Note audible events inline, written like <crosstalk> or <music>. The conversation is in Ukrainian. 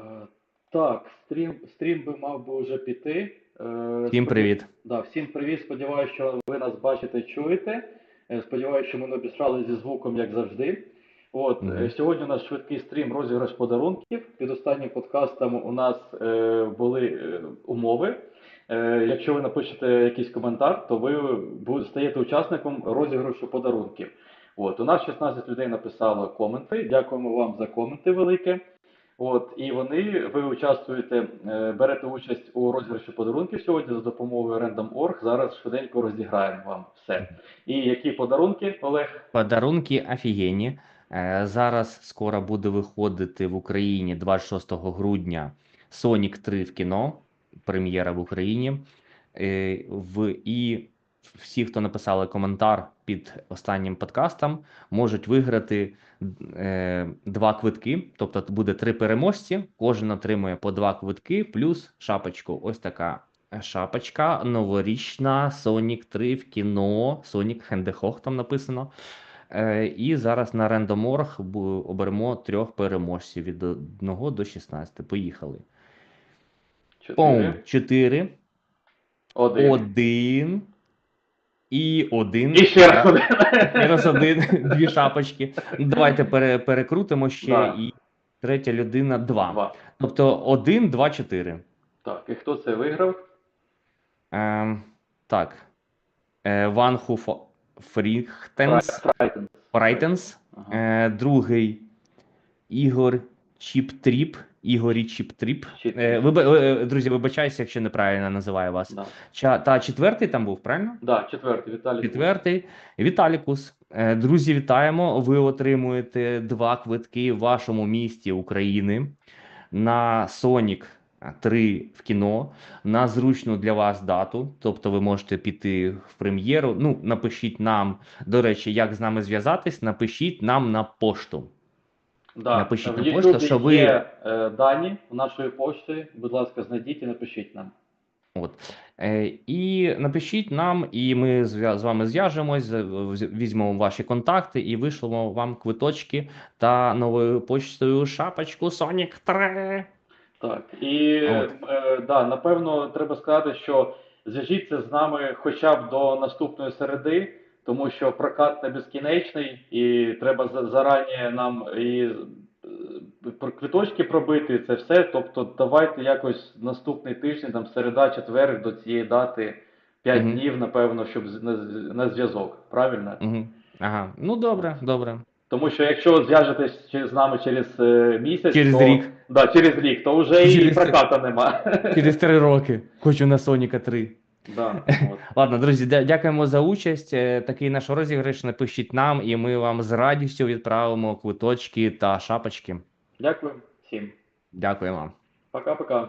Е, Так, стрім, стрім би мав би вже піти. Е, Всім привіт. Да, всім привіт. Сподіваюся, що ви нас бачите, чуєте. Е, Сподіваюся, що ми не обісрали зі звуком, як завжди. От е, сьогодні у нас швидкий стрім розіграш подарунків. Під останнім подкастом у нас е, були е, умови. Е, якщо ви напишете якийсь коментар, то ви стаєте учасником розіграшу подарунків. От у нас 16 людей написало коменти. Дякуємо вам за коменти велике. От, і вони, ви участвуєте, е, берете участь у розіграші подарунків сьогодні за допомогою Random.org. Зараз швиденько розіграємо вам все. І які подарунки, Олег? Подарунки офігенні. Е, Зараз скоро буде виходити в Україні 26 грудня Sonic 3 в кіно. Прем'єра в Україні. Е, В і всі, хто написали коментар під останнім подкастом, можуть виграти е, два квитки. Тобто буде три переможці. Кожен отримує по два квитки, плюс шапочку. Ось така шапочка новорічна Sonic 3 в кіно. Sonic Hedgehog там написано. Е, І зараз на бу- оберемо трьох переможців від 1 до 16. Поїхали. Пом, Чотири. 4, Один. 1 і 1. І ще раз один. Раз один, <laughs> дві шапочки. Ну, Давайте пере, перекрутимо ще. Да. І третя людина 2. Два. Тобто 1, 2, 4. Так, і хто це виграв? Ем, так. Е, Ван Хуфо Фріхтенс. Фрайтен. Фрайтенс. Ага. Е, другий Ігор Чіптріп. Ігорі Чіп- Е, виба- е, друзі, вибачаюся, якщо неправильно називаю вас. Да. Ча, та четвертий там був, правильно? да, четвертий, Віталій. Четвертий Віталікус. Е, Друзі, вітаємо! Ви отримуєте два квитки в вашому місті України на Sonic 3 в кіно на зручну для вас дату. Тобто ви можете піти в прем'єру. Ну, напишіть нам, до речі, як з нами зв'язатись, напишіть нам на пошту. Да. Напишіть на пошту, що ви- є е, дані нашої пошти. Будь ласка, знайдіть і напишіть нам. От. Е, і напишіть нам, і ми з вами зв'яжемось, візьмемо ваші контакти і вишлемо вам квиточки та новою почтою шапочку Sonic 3. Так, і е, да, напевно, треба сказати, що зв'яжіться з нами хоча б до наступної середи, тому що прокат не безкінечний, і треба зарані нам і е, квиточки пробити, це все. Тобто, давайте якось наступний тиждень, там середа, четвер до цієї дати 5 Мгм. днів, напевно, щоб на, на зв'язок. Правильно? Угу. Ага, ну добре, добре. Тому що якщо зв'яжетесь з нами через е, місяць, Через то, рік. Да, через рік, то вже і Через три- проката нема. Через три роки. Хочу на Соніка 3. Да, <laughs> от. Ладно, друзі, дякуємо за участь. Е, Такий наш розіграш. Напишіть нам, і ми вам з радістю відправимо квиточки та шапочки. Дякую всім. Дякуємо. Пока-пока.